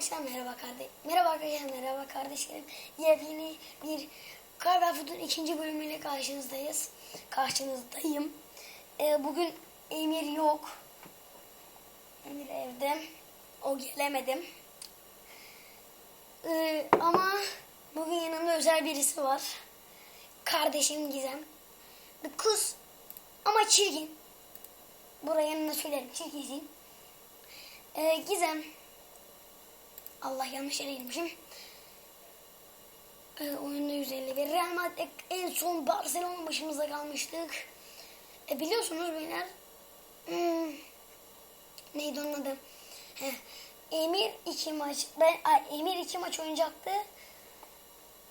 arkadaşlar merhaba kardeş. Merhaba arkadaşlar merhaba kardeşlerim. Yepyeni bir Karabel Food'un ikinci bölümüyle karşınızdayız. Karşınızdayım. Ee, bugün Emir yok. Emir evde. O gelemedim. Ee, ama bugün yanımda özel birisi var. Kardeşim Gizem. Bir kız ama çirkin. Buraya yanına söylerim çirkinsin. Ee, Gizem Allah yanlış yere girmişim. Ee, oyunda 151. Real Madrid en son Barcelona başımızda kalmıştık. E, biliyorsunuz beyler. Hmm, neydi onun adı? Heh, Emir iki maç. Ben ay, Emir iki maç oynayacaktı.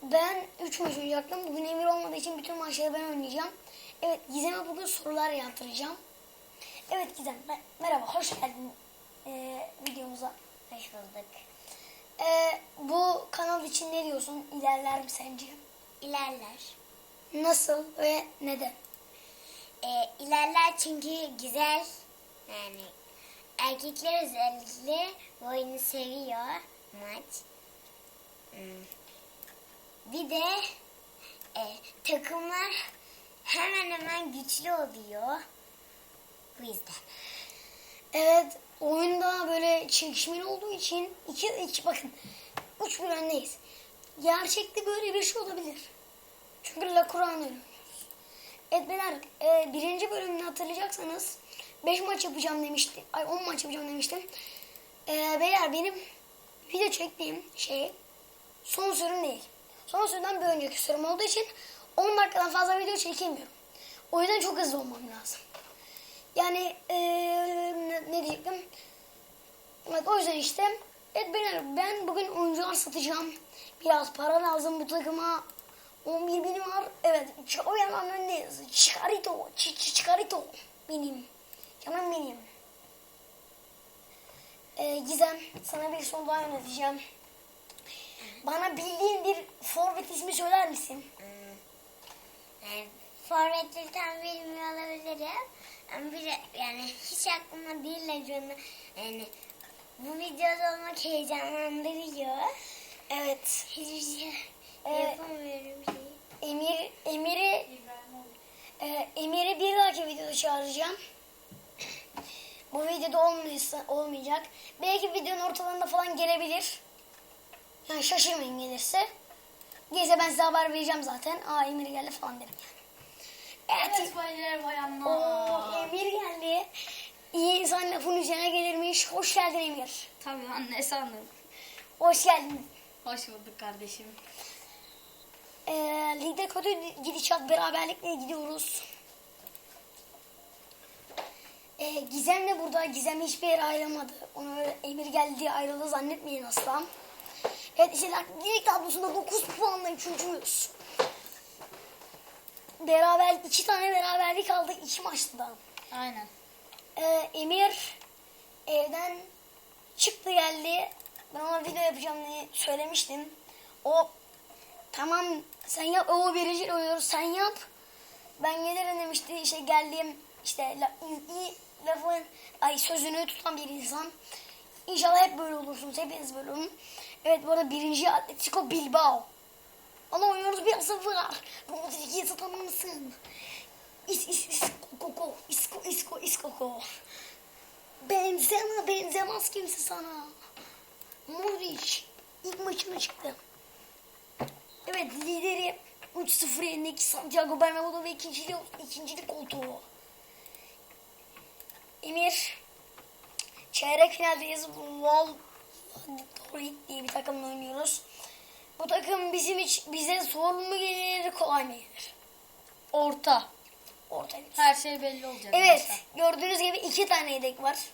Ben 3 maç oynayacaktım. Bugün Emir olmadığı için bütün maçları ben oynayacağım. Evet Gizem'e bugün sorular yaptıracağım. Evet Gizem mer- merhaba hoş geldin ee, videomuza. Hoş bulduk. Ee, bu kanal için ne diyorsun? İlerler mi sence? İlerler. Nasıl ve neden? Ee, ilerler çünkü güzel. Yani erkekler özellikle bu oyunu seviyor maç. Hmm. Bir de e, takımlar hemen hemen güçlü oluyor. Bu yüzden. Evet oyunda böyle çekişmeli olduğu için iki, iki bakın üç bir öndeyiz. Gerçekte böyle bir şey olabilir. Çünkü La Kur'an oynuyoruz. Evet e, birinci bölümünü hatırlayacaksanız 5 maç yapacağım demiştim. Ay 10 maç yapacağım demiştim. E, beyler benim video çektiğim şey son sürüm değil. Son sürümden bir önceki sürüm olduğu için 10 dakikadan fazla video çekemiyorum. O yüzden çok hızlı olmam lazım. Yani eee, ne, diyecektim? Evet o yüzden işte. Evet ben, ben bugün oyuncular satacağım. Biraz para lazım bu takıma. 11 binim var. Evet o yalan öndeyiz. Chikarito. Ç- ç- Chikarito. Benim. Canım benim. Ee, Gizem sana bir soru daha yöneteceğim. Bana bildiğin bir forvet ismi söyler misin? Hmm. Yani forvetleri tam olabilirim. Ama bir, yani hiç aklıma değil Lejon'u. Yani bu videoda olmak heyecanlandırıyor. Evet. Hiçbir şey Ee, yapamıyorum şey. Emir Emir'i e, Emir'i bir dahaki videoda çağıracağım. Bu videoda olmayacak, olmayacak. Belki videonun ortalarında falan gelebilir. Yani şaşırmayın gelirse. Gelirse ben size haber vereceğim zaten. Aa Emir geldi falan derim yani. Evet. Baylar bayanlar. Oo, Emir geldi. İyi insan lafın üzerine gelirmiş. Hoş geldin Emir. Tabii anne sandım. Hoş geldin. Hoş bulduk kardeşim. Ee, ligde kötü gidişat beraberlikle gidiyoruz. Ee, Gizem de burada. Gizem hiçbir yere ayrılmadı. Onu Emir geldi ayrıldı zannetmeyin asla. Evet işte lig tablosunda 9 puanla üçüncüyüz. Beraber iki tane beraberlik aldık iki maçta da. Aynen. Ee, Emir evden çıktı geldi. Ben ona video yapacağım diye söylemiştim. O tamam sen yap o verici oluyor sen yap. Ben gelirim demişti işte geldim işte la, iyi lafın ay sözünü tutan bir insan. İnşallah hep böyle olursunuz. Hepiniz böyle olun. Evet bu arada birinci Atletico Bilbao. Ama oynuyoruz bir sıfır. Rodriguez'i satamam mısın? İs is is ko ko isko isko isko ko. Benzema benzemez kimse sana. Modric ilk maçına çıktı. Evet lideri 3-0 yendik Santiago Bernabéu'da ve ikincilik, ikincilik koltuğu. Emir çeyrek finaldeyiz. Valladolid diye bir takımla oynuyoruz. Bu takım bizim hiç bize zor mu gelir kolay mı gelir? Orta. Orta. Her şey belli olacak. Evet, başta. gördüğünüz gibi iki tane yedek var.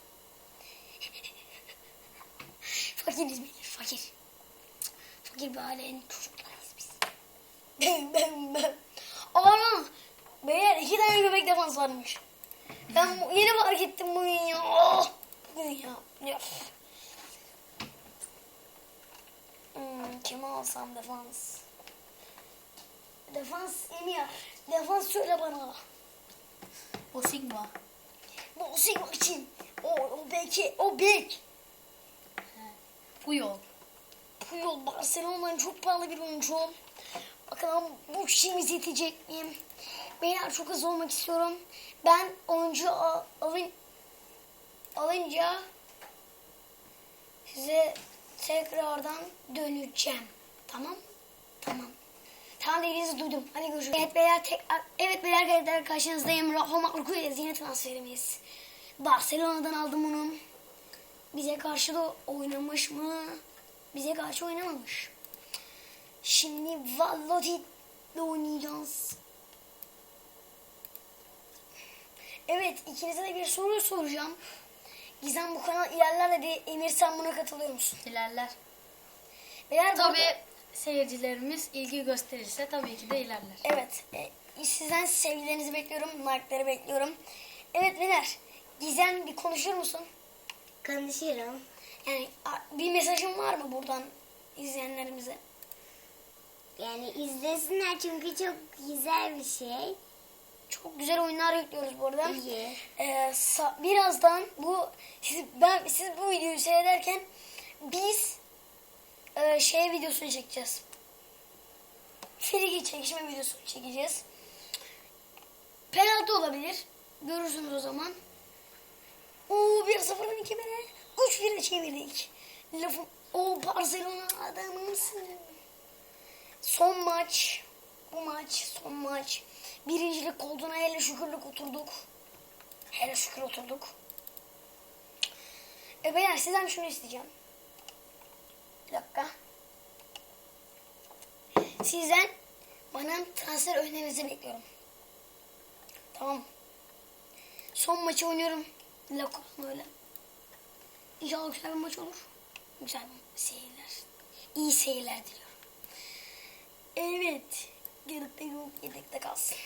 Fakiriz bilir, fakir. Fakir bir ailenin çocuklarıyız biz. Ben, ben, ben. Ana! Beyler iki tane göbek defans varmış. Ben yeni fark ettim bugün ya. Oh! Bugün ya. ya. Hmm, kimi alsam defans? Defans Emir. Defans söyle bana. O Sigma. Bu Sigma için. O, o belki, o bek. Puyol. Puyol Barcelona'dan çok pahalı bir oyuncu. Bakalım bu işimizi yetecek miyim? Beyler çok hızlı olmak istiyorum. Ben oyuncu al- alın, alınca size tekrardan döneceğim. Tamam? Tamam. Tamam dediğinizi duydum. Hadi görüşürüz. Evet beyler, tek, evet beyler arkadaşlar karşınızdayım. Rafa Marco ile transferimiz. Barcelona'dan aldım onu. Bize karşı da oynamış mı? Bize karşı oynamamış. Şimdi Valladolid'le oynayacağız. Evet ikinize de bir soru soracağım. Gizem bu kanal ilerler dedi. Emir sen buna katılıyor musun? İlerler. Beyler Tabii seyircilerimiz ilgi gösterirse tabii ki de ilerler. Evet. E, sizden sevgilerinizi bekliyorum. Like'ları bekliyorum. Evet Beyler. Gizem bir konuşur musun? Konuşurum. Yani bir mesajın var mı buradan izleyenlerimize? Yani izlesinler çünkü çok güzel bir şey. Çok güzel oyunlar bekliyoruz bu arada. İyi. Ee, sa- birazdan bu siz, ben siz bu videoyu seyrederken biz e, şey videosunu çekeceğiz. Friki çekişme videosunu çekeceğiz. Penaltı olabilir. Görürsünüz o zaman. Oo 1-0'dan 2 bire. 3-1'e çevirdik. Lafım o Barcelona adamımsın. Son maç. Bu maç son maç. Birincilik olduğuna hele şükürlük oturduk. Hele şükür oturduk. E beyler sizden şunu isteyeceğim. Bir dakika. Sizden bana transfer önerinizi bekliyorum. Tamam. Son maçı oynuyorum. Lakuan öyle. İnşallah güzel bir maç olur. Güzel seyirler. İyi seyirler diliyorum. Evet. Yedekte yok, yedekte kalsın.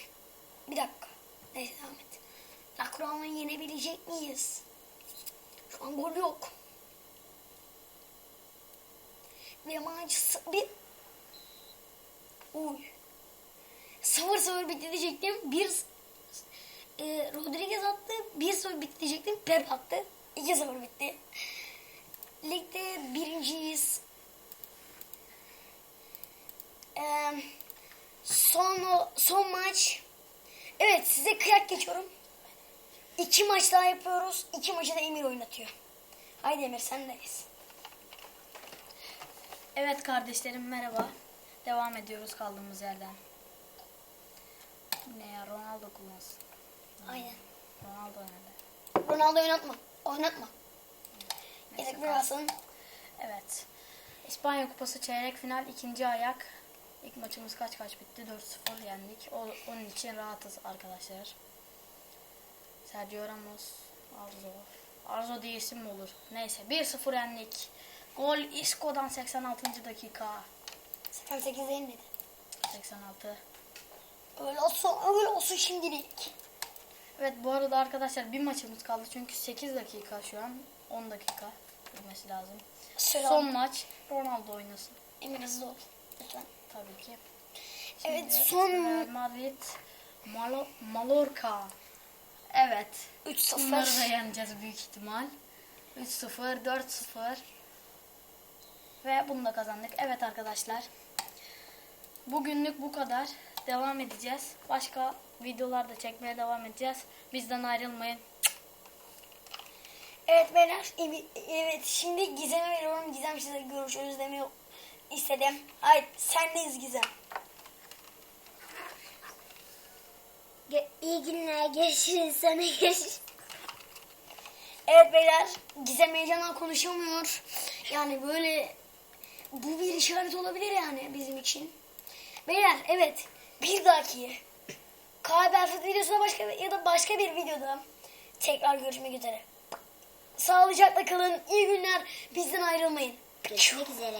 Bir dakika. Neyse devam et. Lakuan'ı yenebilecek miyiz? Şu an gol yok. S- bir... Uy. 0-0 bitti diyecektim. Bir e, Rodriguez attı. 1-0 bitti diyecektim. Pep attı. 2-0 bitti. Ligde birinciyiz. Eee son son maç. Evet size kıyak geçiyorum. İki maç daha yapıyoruz. İki maçı da Emir oynatıyor. Haydi Emir sendeyiz. Evet kardeşlerim merhaba. Devam ediyoruz kaldığımız yerden. Ne ya Ronaldo kullansın. Aynen. Ronaldo oynadı. Ronaldo oynatma. Oynatma. Yedek kalsın. Evet. İspanya Kupası çeyrek final ikinci ayak. İlk maçımız kaç kaç bitti? 4-0 yendik. O, onun için rahatız arkadaşlar. Sergio Ramos, Arzo. Arzo diye isim mi olur? Neyse 1-0 yendik. Gol Isco'dan 86. dakika. 88 değil miydi? 86. Öyle olsun, öyle olsun şimdilik. Evet bu arada arkadaşlar bir maçımız kaldı çünkü 8 dakika şu an 10 dakika sürmesi lazım. Selam. Son maç Ronaldo oynasın Emir hızlı ol. Lütfen. tabii ki. Evet Şimdi son Real Madrid Malo, Mallorca. Evet. 3-0. Bunları da yeneceğiz büyük ihtimal. 3-0, 4-0. Ve bunu da kazandık. Evet arkadaşlar. Bugünlük bu kadar. Devam edeceğiz. Başka videolar da çekmeye devam edeceğiz. Bizden ayrılmayın. Evet beyler. Evet şimdi Gizem'e veriyorum. Gizem size görüşürüz demeyi istedim. Haydi sendeyiz Gizem. İyi günler. Görüşürüz. Sonra görüşürüz. Evet beyler Gizem heyecanla konuşamıyor. Yani böyle bu bir işaret olabilir yani bizim için. Beyler evet bir dahaki Kahve videosuna başka ya da başka bir videoda tekrar görüşmek üzere. Sağlıcakla kalın. iyi günler. Bizden ayrılmayın. Görüşmek üzere.